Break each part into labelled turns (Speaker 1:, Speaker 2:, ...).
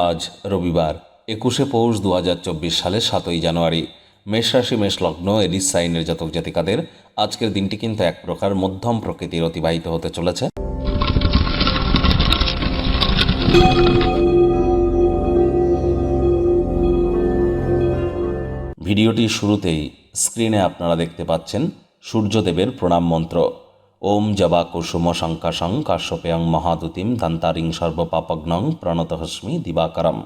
Speaker 1: আজ রবিবার, একুশে পৌষ দু হাজার চব্বিশ সালের সাতই জানুয়ারি। মেষ রাশি, মেষ লগ্ন, এলিস সাইনের জাতক জাতিকাদের আজকের দিনটি কিন্তু এক প্রকার মধ্যম প্রকৃতির অতিবাহিত হতে চলেছে। ভিডিওটির শুরুতেই স্ক্রিনে আপনারা দেখতে পাচ্ছেন সূর্যদেবের প্রণাম মন্ত্র। ওম জবা কুসুম শঙ্কাশং কাশ্যপেয়ং মহাদুতিম দান্তারিং সর্বপাপগ্নং প্রণতহস্মি দিবাকরম।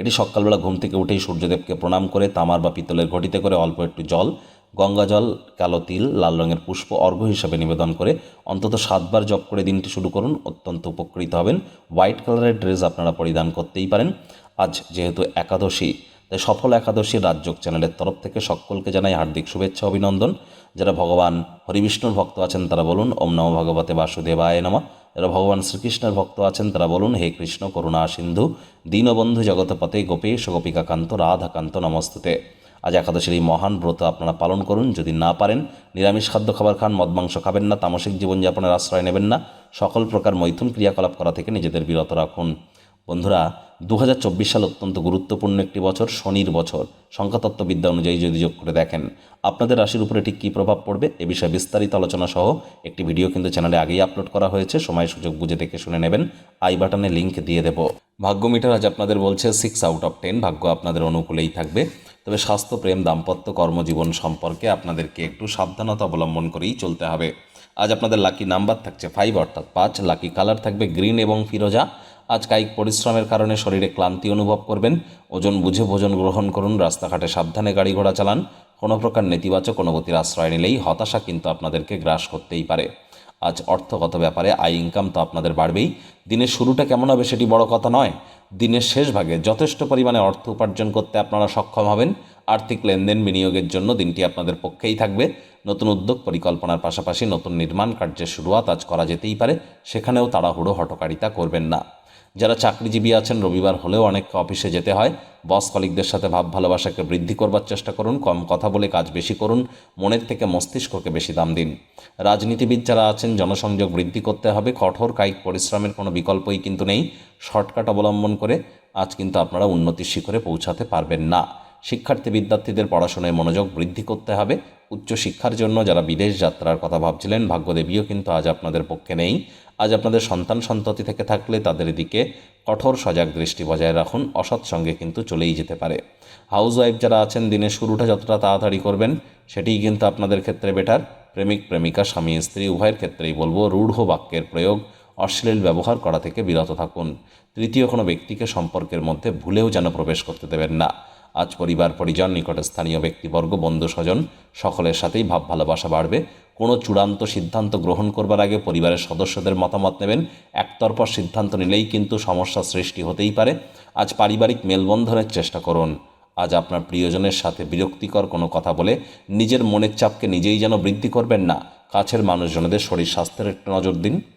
Speaker 1: এটি সকালবেলা ঘুম থেকে উঠেই সূর্যদেবকে প্রণাম করে তামার বা পিতলের ঘটিতে করে অল্প একটু জল, গঙ্গা জল, কালো তিল, লাল রঙের পুষ্প, অর্ঘ্য হিসাবে নিবেদন করে অন্তত সাতবার জপ করে দিনটি শুরু করুন, অত্যন্ত উপকৃত হবেন। হোয়াইট কালারের ড্রেস আপনারা পরিধান করতেই পারেন। আজ যেহেতু একাদশী তাই সফল একাদশী রাজযোগ চ্যানেলের তরফ থেকে সকলকে জানাই হার্দিক শুভেচ্ছা, অভিনন্দন। যারা ভগবান হরিবিষ্ণুর ভক্ত আছেন তারা বলুন, ওম নম ভগবতে বাসুদেবায় নমঃ। যারা ভগবান শ্রীকৃষ্ণের ভক্ত আছেন তারা বলুন, হে কৃষ্ণ করুণা সিন্ধু, দীনবন্ধু জগতপতে গোপেশ গোপিকাকান্ত, রাধাকান্ত নমস্তুতে। আজ একাদশীর এই মহান ব্রত আপনারা পালন করুন, যদি না পারেন, নিরামিষ খাদ্য খাবার খান, মদ মাংস খাবেন না, তামসিক জীবনযাপনের আশ্রয় নেবেন না, সকল প্রকার মৈথুন ক্রিয়াকলাপ করা থেকে নিজেদের বিরত রাখুন। বন্ধুরা দুহাজার চব্বিশ সাল অত্যন্ত গুরুত্বপূর্ণ একটি বছর, শনির বছর। সংখ্যাতত্ত্ববিদ্যা অনুযায়ী যদি যোগ করে দেখেন, আপনাদের রাশির উপরে ঠিক কী প্রভাব পড়বে এ বিষয়ে বিস্তারিত আলোচনা সহ একটি ভিডিও কিন্তু চ্যানেলে আগেই আপলোড করা হয়েছে। সময়, সুযোগ বুঝে দেখে শুনে নেবেন। আই বাটনে লিঙ্ক দিয়ে দেব। ভাগ্য মিটার আজ আপনাদের বলছে সিক্স আউট অফ টেন ভাগ্য আপনাদের অনুকূলেই থাকবে। তবে স্বাস্থ্য, প্রেম, দাম্পত্য, কর্মজীবন সম্পর্কে আপনাদেরকে একটু সাবধানতা অবলম্বন করেই চলতে হবে। আজ আপনাদের লাকি নাম্বার থাকছে ফাইভ অর্থাৎ পাঁচ। লাকি কালার থাকবে গ্রিন এবং ফিরোজা। আজ কায়িক পরিশ্রমের কারণে শরীরে ক্লান্তি অনুভব করবেন। ওজন বুঝে ভোজন গ্রহণ করুন, রাস্তাঘাটে সাবধানে গাড়ি ঘোড়া চালান। কোনো প্রকার নেতিবাচক অনুভূতির আশ্রয় নিলেই হতাশা কিন্তু আপনাদেরকে গ্রাস করতেই পারে। আজ অর্থগত ব্যাপারে আয় ইনকাম তো আপনাদের বাড়বেই। দিনের শুরুটা কেমন হবে সেটি বড় কথা নয়। দিনের শেষ ভাগে যথেষ্ট পরিমাণে অর্থ উপার্জন করতে আপনারা সক্ষম হবেন। আর্থিক লেনদেন বিনিয়োগের জন্য দিনটি আপনাদের পক্ষেই থাকবে। নতুন উদ্যোগ পরিকল্পনার পাশাপাশি নতুন নির্মাণ কার্যের শুরুয়াত আজ করা যেতেই পারে। সেখানেও তাড়াহুড়ো হটকারিতা করবেন না। যারা চাকরিজীবী আছেন, রবিবার হলেও অনেককে অফিসে যেতে হয়। বস কলিকদের সাথে ভাব ভালোবাসাকে বৃদ্ধি করবার চেষ্টা করুন, কম কথা বলে কাজ বেশি করুন, মনের থেকে মস্তিষ্ককে বেশি দাম দিন। রাজনীতিবিদ যারা আছেন, জনসংযোগ বৃদ্ধি করতে হবে, কঠোর কায়িক পরিশ্রমের কোনো বিকল্পই কিন্তু নেই। শর্টকাট অবলম্বন করে আজ কিন্তু আপনারা উন্নতির শিখরে পৌঁছাতে পারবেন না। শিক্ষার্থী বিদ্যার্থীদের পড়াশোনায় মনোযোগ বৃদ্ধি করতে হবে। উচ্চশিক্ষার জন্য যারা বিদেশ যাত্রার কথা ভাবছিলেন, ভাগ্যদেবীও কিন্তু আজ আপনাদের পক্ষে নেই। আজ আপনাদের সন্তান সন্ততি থেকে থাকলে তাদের দিকে কঠোর সজাগ দৃষ্টি বজায় রাখুন, অসৎ সঙ্গে কিন্তু চলেই যেতে পারে। হাউস ওয়াইফ যারা আছেন, দিনের শুরুটা যতটা তাড়াতাড়ি করবেন, সেটিই কিন্তু আপনাদের ক্ষেত্রে বেটার প্রেমিক, প্রেমিকা, স্বামী, স্ত্রী, উভয়ের ক্ষেত্রেই বলব, রূঢ় বাক্যের প্রয়োগ, অশ্লীল ব্যবহার করা থেকে বিরত থাকুন। তৃতীয় কোনো ব্যক্তিকে সম্পর্কের মধ্যে ভুলেও যেন প্রবেশ করতে দেবেন না। আজ পরিবার, পরিজন নিকটে স্থানীয় ব্যক্তিবর্গ বন্ধু স্বজন সকলের সাথেই ভাব ভালোবাসা বাড়বে। কোনো চূড়ান্ত সিদ্ধান্ত গ্রহণ করবার আগে পরিবারের সদস্যদের মতামত নেবেন। একতরফা সিদ্ধান্ত নিলেই কিন্তু সমস্যা সৃষ্টি হতেই পারে। আজ পারিবারিক মেলবন্ধনের চেষ্টা করুন। আজ আপনার প্রিয়জনের সাথে বিরক্তিকর কোনো কথা বলে নিজের মনের চাপকে নিজেই যেন বৃদ্ধি করবেন না। কাছের মানুষজনদের শরীর স্বাস্থ্যের একটু নজর দিন।